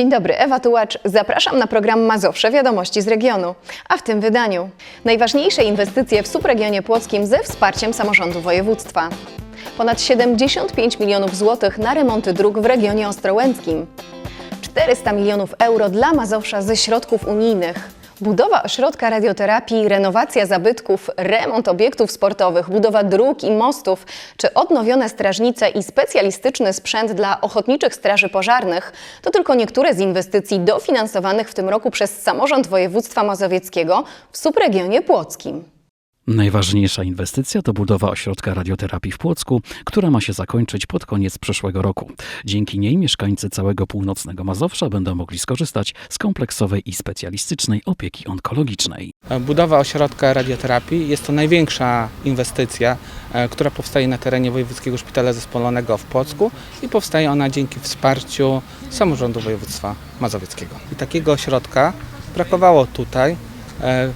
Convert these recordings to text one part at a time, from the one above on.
Dzień dobry, Ewa Tułacz. Zapraszam na program Mazowsze Wiadomości z regionu. A w tym wydaniu najważniejsze inwestycje w subregionie płockim ze wsparciem samorządu województwa. Ponad 75 milionów złotych na remonty dróg w regionie ostrołęckim. 400 milionów euro dla Mazowsza ze środków unijnych. Budowa ośrodka radioterapii, renowacja zabytków, remont obiektów sportowych, budowa dróg i mostów, czy odnowione strażnice i specjalistyczny sprzęt dla ochotniczych straży pożarnych to tylko niektóre z inwestycji dofinansowanych w tym roku przez samorząd województwa mazowieckiego w subregionie płockim. Najważniejsza inwestycja to budowa ośrodka radioterapii w Płocku, która ma się zakończyć pod koniec przyszłego roku. Dzięki niej mieszkańcy całego północnego Mazowsza będą mogli skorzystać z kompleksowej i specjalistycznej opieki onkologicznej. Budowa ośrodka radioterapii jest to największa inwestycja, e, która powstaje na terenie Wojewódzkiego Szpitala Zespolonego w Płocku i powstaje ona dzięki wsparciu samorządu województwa mazowieckiego. I takiego ośrodka brakowało tutaj e,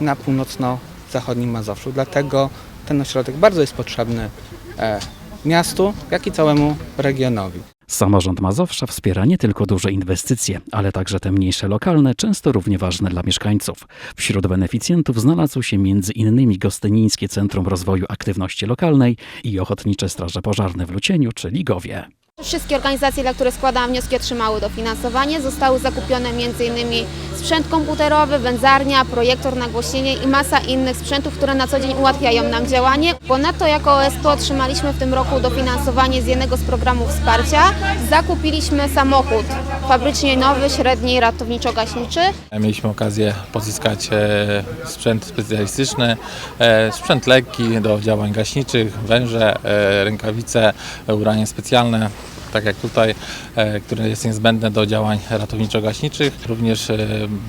na północno-zachodnim Mazowszu, dlatego ten ośrodek bardzo jest potrzebny e, miastu, jak i całemu regionowi. Samorząd Mazowsza wspiera nie tylko duże inwestycje, ale także te mniejsze lokalne, często równie ważne dla mieszkańców. Wśród beneficjentów znalazł się innymi Gostynińskie Centrum Rozwoju Aktywności Lokalnej i Ochotnicze Straże Pożarne w Lucieniu czy Ligowie. Wszystkie organizacje, dla których składałam wnioski, otrzymały dofinansowanie. Zostały zakupione m.in. sprzęt komputerowy, wędzarnia, projektor nagłośnienie i masa innych sprzętów, które na co dzień ułatwiają nam działanie. Ponadto jako OSP otrzymaliśmy w tym roku dofinansowanie z jednego z programów wsparcia. Zakupiliśmy samochód fabrycznie nowy, średni, ratowniczo-gaśniczy. Mieliśmy okazję pozyskać e, sprzęt specjalistyczny, e, sprzęt lekki do działań gaśniczych, węże, e, rękawice, ubranie specjalne, tak jak tutaj, e, które jest niezbędne do działań ratowniczo-gaśniczych. Również e,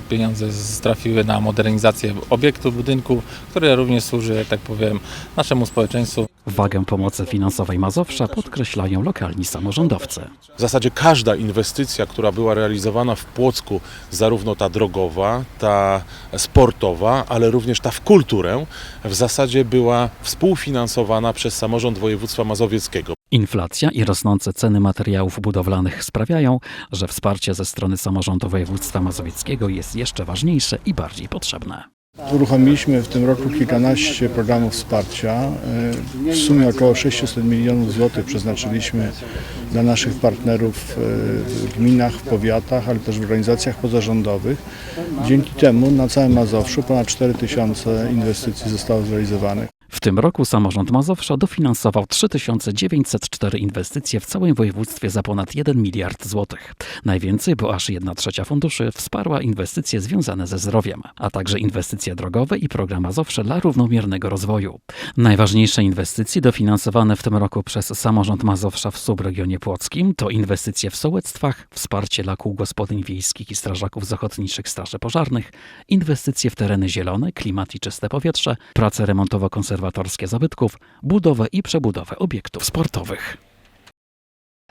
pieniądze trafiły na modernizację obiektu, budynku, który również służy, jak tak powiem, naszemu społeczeństwu. Wagę pomocy finansowej Mazowsza podkreślają lokalni samorządowcy. W zasadzie każda inwestycja, która była realizowana w Płocku, zarówno ta drogowa, ta sportowa, ale również ta w kulturę, w zasadzie była współfinansowana przez samorząd województwa mazowieckiego. Inflacja i rosnące ceny materiałów budowlanych sprawiają, że wsparcie ze strony samorządu województwa mazowieckiego jest jeszcze ważniejsze i bardziej potrzebne. Uruchomiliśmy w tym roku kilkanaście programów wsparcia. Y, W sumie około 600 milionów złotych przeznaczyliśmy dla naszych partnerów y, w gminach, w powiatach, ale też w organizacjach pozarządowych. Dzięki temu na całym Mazowszu ponad 4 tysiące inwestycji zostało zrealizowanych. W tym roku samorząd Mazowsza dofinansował 3904 inwestycje w całym województwie za ponad 1 miliard złotych. Najwięcej, bo aż 1 trzecia funduszy wsparła inwestycje związane ze zdrowiem, a także inwestycje drogowe i program Mazowsze dla równomiernego rozwoju. Najważniejsze inwestycje dofinansowane w tym roku przez samorząd Mazowsza w subregionie płockim to inwestycje w sołectwach, wsparcie dla kół gospodyń wiejskich i strażaków z ochotniczych straży pożarnych, inwestycje w tereny zielone, klimat i czyste powietrze, prace remontowo-konserwatorskie zabytków, budowę i przebudowę obiektów sportowych.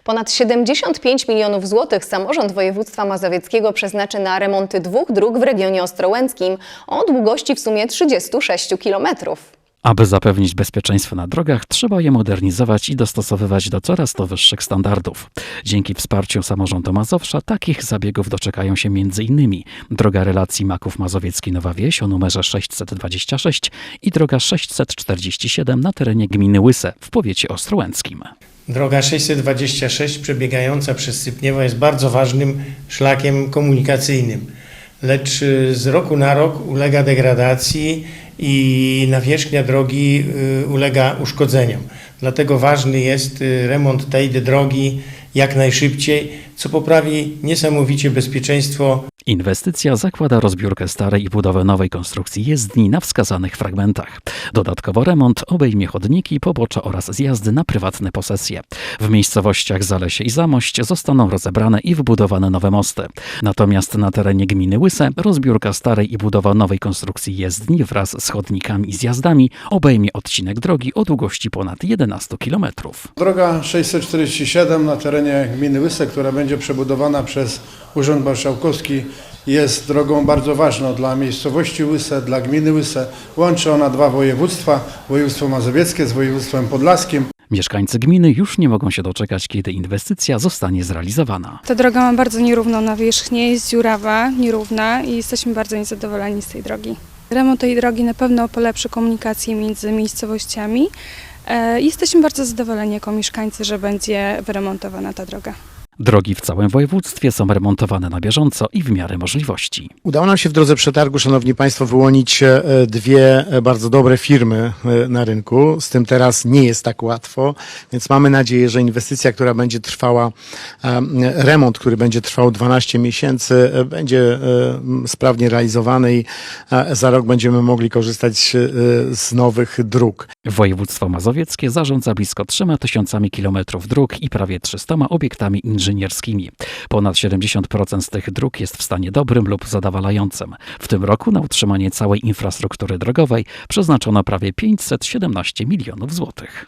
Ponad 75 milionów złotych samorząd województwa mazowieckiego przeznaczy na remonty dwóch dróg w regionie ostrołęckim o długości w sumie 36 kilometrów. Aby zapewnić bezpieczeństwo na drogach, trzeba je modernizować i dostosowywać do coraz to wyższych standardów. Dzięki wsparciu samorządu Mazowsza takich zabiegów doczekają się m.in. droga relacji Maków Mazowiecki-Nowa Wieś o numerze 626 i droga 647 na terenie gminy Łyse w powiecie ostrołęckim. Droga 626 przebiegająca przez Sypniewo jest bardzo ważnym szlakiem komunikacyjnym, lecz z roku na rok ulega degradacji i nawierzchnia drogi y, ulega uszkodzeniom. Dlatego ważny jest y, remont tej drogi jak najszybciej, co poprawi niesamowicie bezpieczeństwo Inwestycja zakłada rozbiórkę starej i budowę nowej konstrukcji jezdni na wskazanych fragmentach. Dodatkowo remont obejmie chodniki, pobocza oraz zjazdy na prywatne posesje. W miejscowościach Zalesie i Zamość zostaną rozebrane i wybudowane nowe mosty. Natomiast na terenie gminy Łyse rozbiórka starej i budowa nowej konstrukcji jezdni wraz z chodnikami i zjazdami obejmie odcinek drogi o długości ponad 11 kilometrów. Droga 647 na terenie gminy Łyse, która będzie przebudowana przez Urząd Marszałkowski, jest drogą bardzo ważną dla miejscowości Łyse, dla gminy Łyse. Łączy ona dwa województwa, województwo mazowieckie z województwem podlaskim. Mieszkańcy gminy już nie mogą się doczekać, kiedy inwestycja zostanie zrealizowana. Ta droga ma bardzo nierówną nawierzchnię, jest dziurawa, nierówna i jesteśmy bardzo niezadowoleni z tej drogi. Remont tej drogi na pewno polepszy komunikację między miejscowościami. E, Jesteśmy bardzo zadowoleni jako mieszkańcy, że będzie wyremontowana ta droga. Drogi w całym województwie są remontowane na bieżąco i w miarę możliwości. Udało nam się w drodze przetargu, Szanowni Państwo, wyłonić e, dwie e, bardzo dobre firmy e, na rynku. Z tym teraz nie jest tak łatwo, więc mamy nadzieję, że inwestycja, która będzie trwała, remont, który będzie trwał 12 miesięcy, będzie sprawnie realizowany i za rok będziemy mogli korzystać z nowych dróg. Województwo mazowieckie zarządza blisko 3 tysiącami kilometrów dróg i prawie 300 obiektami inżynierskimi. Ponad 70% z tych dróg jest w stanie dobrym lub zadowalającym. W tym roku na utrzymanie całej infrastruktury drogowej przeznaczono prawie 517 milionów złotych.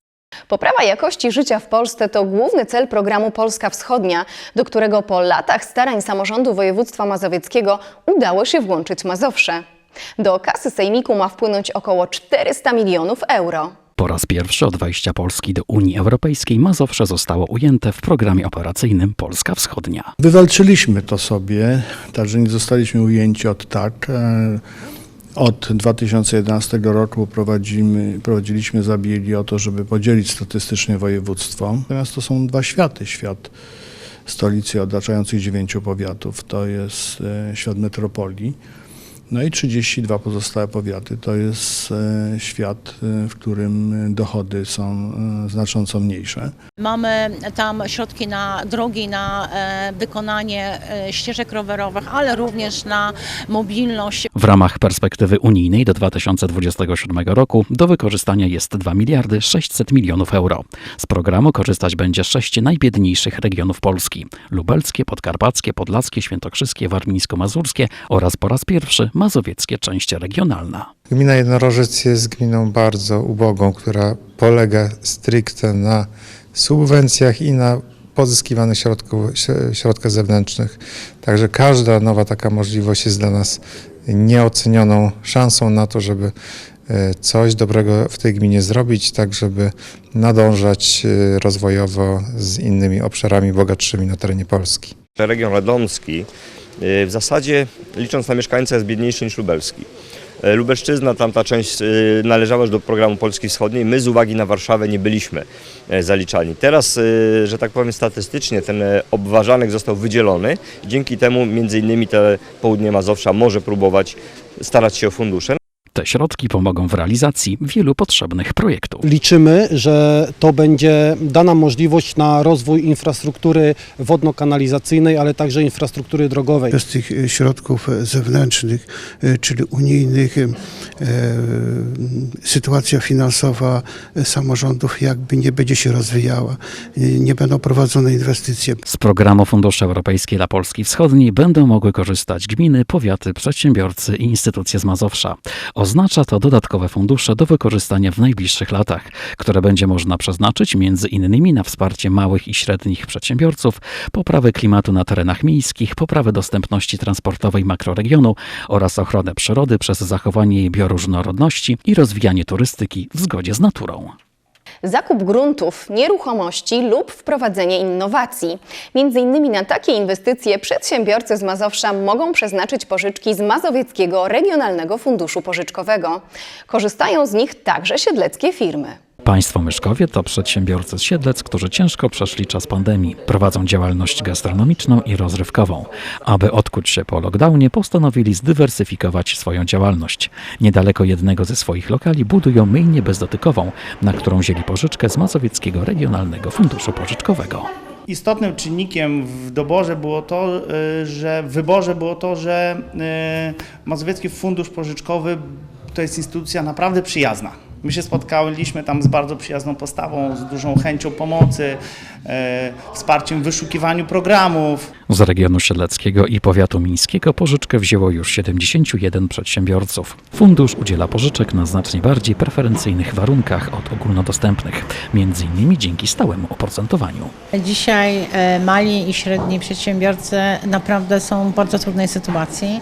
Poprawa jakości życia w Polsce to główny cel programu Polska Wschodnia, do którego po latach starań samorządu województwa mazowieckiego udało się włączyć Mazowsze. Do kasy sejmiku ma wpłynąć około 400 milionów euro. Po raz pierwszy od wejścia Polski do Unii Europejskiej Mazowsze zostało ujęte w programie operacyjnym Polska Wschodnia. Wywalczyliśmy to sobie, także nie zostaliśmy ujęci od tak. E, Od 2011 roku prowadziliśmy zabiegi o to, żeby podzielić statystycznie województwo. Natomiast to są dwa światy. Świat stolicy otaczających dziewięciu powiatów, to jest e, świat metropolii. No i 32 pozostałe powiaty to jest e, świat, e, w którym dochody są e, znacząco mniejsze. Mamy tam środki na drogi, na wykonanie ścieżek rowerowych, ale również na mobilność. W ramach perspektywy unijnej do 2027 roku do wykorzystania jest 2 miliardy 600 milionów euro. Z programu korzystać będzie sześć najbiedniejszych regionów Polski: lubelskie, podkarpackie, podlaskie, świętokrzyskie, warmińsko-mazurskie oraz po raz pierwszy mazowieckie część regionalna. Gmina Jednorożec jest gminą bardzo ubogą, która polega stricte na subwencjach i na pozyskiwanych środków, środkach zewnętrznych. Także każda nowa taka możliwość jest dla nas nieocenioną szansą na to, żeby e, coś dobrego w tej gminie zrobić, tak żeby nadążać e, rozwojowo z innymi obszarami bogatszymi na terenie Polski. Region radomski w zasadzie licząc na mieszkańca jest biedniejszy niż lubelski. Y, Lubelszczyzna, tamta część y, należała już do programu Polski Wschodniej. My z uwagi na Warszawę nie byliśmy zaliczani. Teraz, że tak powiem statystycznie, ten obważanek został wydzielony. Dzięki temu między innymi te południe Mazowsza może próbować starać się o fundusze. Te środki pomogą w realizacji wielu potrzebnych projektów. Liczymy, że to będzie dana możliwość na rozwój infrastruktury wodno-kanalizacyjnej, ale także infrastruktury drogowej. Bez tych e, środków e, zewnętrznych, e, czyli unijnych, sytuacja finansowa samorządów jakby nie będzie się rozwijała, nie będą prowadzone inwestycje. Z programu Fundusze Europejskie dla Polski Wschodniej będą mogły korzystać gminy, powiaty, przedsiębiorcy i instytucje z Mazowsza. Oznacza to dodatkowe fundusze do wykorzystania w najbliższych latach, które będzie można przeznaczyć między innymi na wsparcie małych i średnich przedsiębiorców, poprawę klimatu na terenach miejskich, poprawę dostępności transportowej makroregionu oraz ochronę przyrody przez zachowanie jej bioróżnorodności i rozwijanie turystyki w zgodzie z naturą. Zakup gruntów, nieruchomości lub wprowadzenie innowacji. Między innymi na takie inwestycje przedsiębiorcy z Mazowsza mogą przeznaczyć pożyczki z Mazowieckiego Regionalnego Funduszu Pożyczkowego. Korzystają z nich także siedleckie firmy. Państwo Myszkowie to przedsiębiorcy z Siedlec, którzy ciężko przeszli czas pandemii. Prowadzą działalność gastronomiczną i rozrywkową. Aby odkuć się po lockdownie, postanowili zdywersyfikować swoją działalność. Niedaleko jednego ze swoich lokali budują myjnię bezdotykową, na którą wzięli pożyczkę z Mazowieckiego Regionalnego Funduszu Pożyczkowego. Istotnym czynnikiem w doborze było to, y, że w wyborze było to, że y, Mazowiecki Fundusz Pożyczkowy to jest instytucja naprawdę przyjazna. My się spotkaliśmy tam z bardzo przyjazną postawą, z dużą chęcią pomocy, e, wsparciem w wyszukiwaniu programów. Z regionu siedleckiego i powiatu mińskiego pożyczkę wzięło już 71 przedsiębiorców. Fundusz udziela pożyczek na znacznie bardziej preferencyjnych warunkach od ogólnodostępnych, między innymi dzięki stałemu oprocentowaniu. Dzisiaj e, mali i średni przedsiębiorcy naprawdę są w bardzo trudnej sytuacji.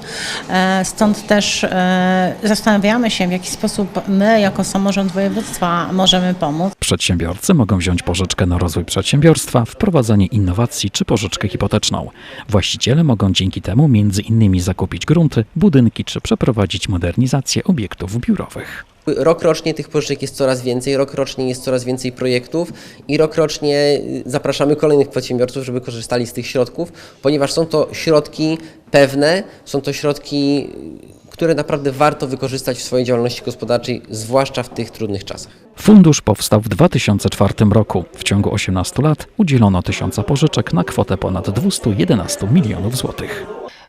E, Stąd też e, zastanawiamy się, w jaki sposób my jako samorząd samorząd województwa możemy pomóc. Przedsiębiorcy mogą wziąć pożyczkę na rozwój przedsiębiorstwa, wprowadzenie innowacji czy pożyczkę hipoteczną. Właściciele mogą dzięki temu między innymi zakupić grunty, budynki czy przeprowadzić modernizację obiektów biurowych. Rok rocznie tych pożyczek jest coraz więcej, rok rocznie jest coraz więcej projektów i rok rocznie y, zapraszamy kolejnych przedsiębiorców, żeby korzystali z tych środków, ponieważ są to środki pewne, są to środki, które naprawdę warto wykorzystać w swojej działalności gospodarczej, zwłaszcza w tych trudnych czasach. Fundusz powstał w 2004 roku. W ciągu 18 lat udzielono tysiąca pożyczek na kwotę ponad 211 milionów złotych.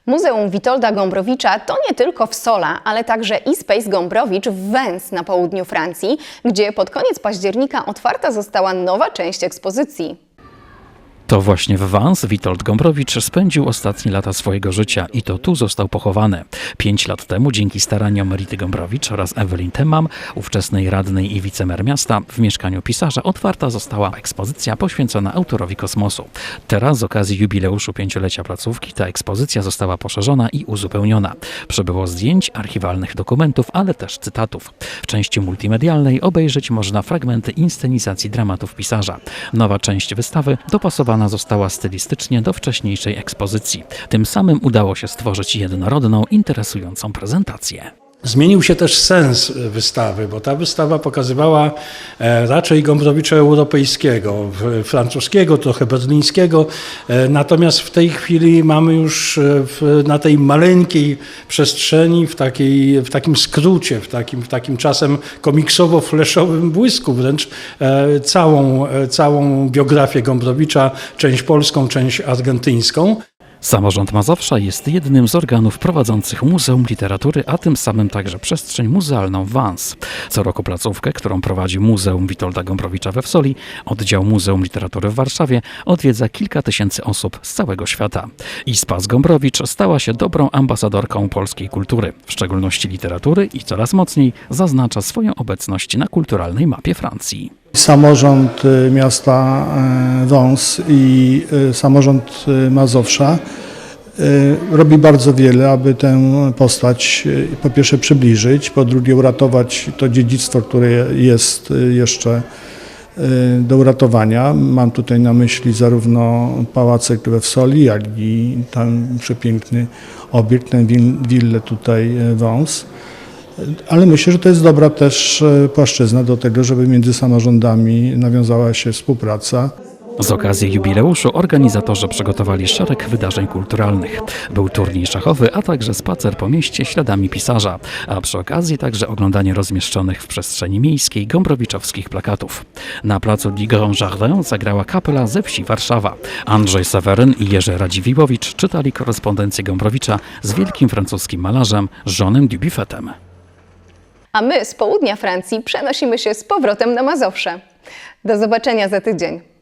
Muzeum Witolda Gombrowicza to nie tylko w Sola, ale także eSpace Gombrowicz w Vence na południu Francji, gdzie pod koniec października otwarta została nowa część ekspozycji. To właśnie w Vans Witold Gombrowicz spędził ostatnie lata swojego życia i to tu został pochowany. Pięć lat temu dzięki staraniom Rity Gombrowicz oraz Ewelin Temam, ówczesnej radnej i wicemer miasta, w mieszkaniu pisarza otwarta została ekspozycja poświęcona autorowi kosmosu. Teraz z okazji jubileuszu pięciolecia placówki ta ekspozycja została poszerzona i uzupełniona. Przybyło zdjęć, archiwalnych dokumentów, ale też cytatów. W części multimedialnej obejrzeć można fragmenty inscenizacji dramatów pisarza. Nowa część wystawy dopasowana została stylistycznie do wcześniejszej ekspozycji. Tym samym udało się stworzyć jednorodną, interesującą prezentację. Zmienił się też sens wystawy, bo ta wystawa pokazywała e, raczej Gombrowicza europejskiego, francuskiego, trochę berlińskiego. E, Natomiast w tej chwili mamy już e, w, na tej maleńkiej przestrzeni, w, takiej, w takim skrócie, w takim, w takim czasem komiksowo-fleszowym błysku wręcz całą, całą biografię Gombrowicza, część polską, część argentyńską. Samorząd Mazowsza jest jednym z organów prowadzących Muzeum Literatury, a tym samym także przestrzeń muzealną Vans. Co roku placówkę, którą prowadzi Muzeum Witolda Gombrowicza we Wsoli, oddział Muzeum Literatury w Warszawie, odwiedza kilka tysięcy osób z całego świata. Ispas Gombrowicz stała się dobrą ambasadorką polskiej kultury, w szczególności literatury i coraz mocniej zaznacza swoją obecność na kulturalnej mapie Francji. Samorząd y, miasta e, Wąs i y, samorząd y, Mazowsza y, robi bardzo wiele, aby tę postać y, po pierwsze przybliżyć, po drugie uratować to dziedzictwo, które jest y, jeszcze y, do uratowania. Mam tutaj na myśli zarówno pałacek we Wsoli, jak i ten przepiękny obiekt, tę wil- willę tutaj y, Wąs. Ale myślę, że to jest dobra też e, płaszczyzna do tego, żeby między samorządami nawiązała się współpraca. Z okazji jubileuszu organizatorzy przygotowali szereg wydarzeń kulturalnych. Był turniej szachowy, a także spacer po mieście śladami pisarza, a przy okazji także oglądanie rozmieszczonych w przestrzeni miejskiej gombrowiczowskich plakatów. Na placu Grand Jardin zagrała kapela ze wsi Warszawa. Andrzej Seweryn i Jerzy Radziwiłowicz czytali korespondencję Gombrowicza z wielkim francuskim malarzem Jeanem Dubuffetem. A my z południa Francji przenosimy się z powrotem na Mazowsze. Do zobaczenia za tydzień.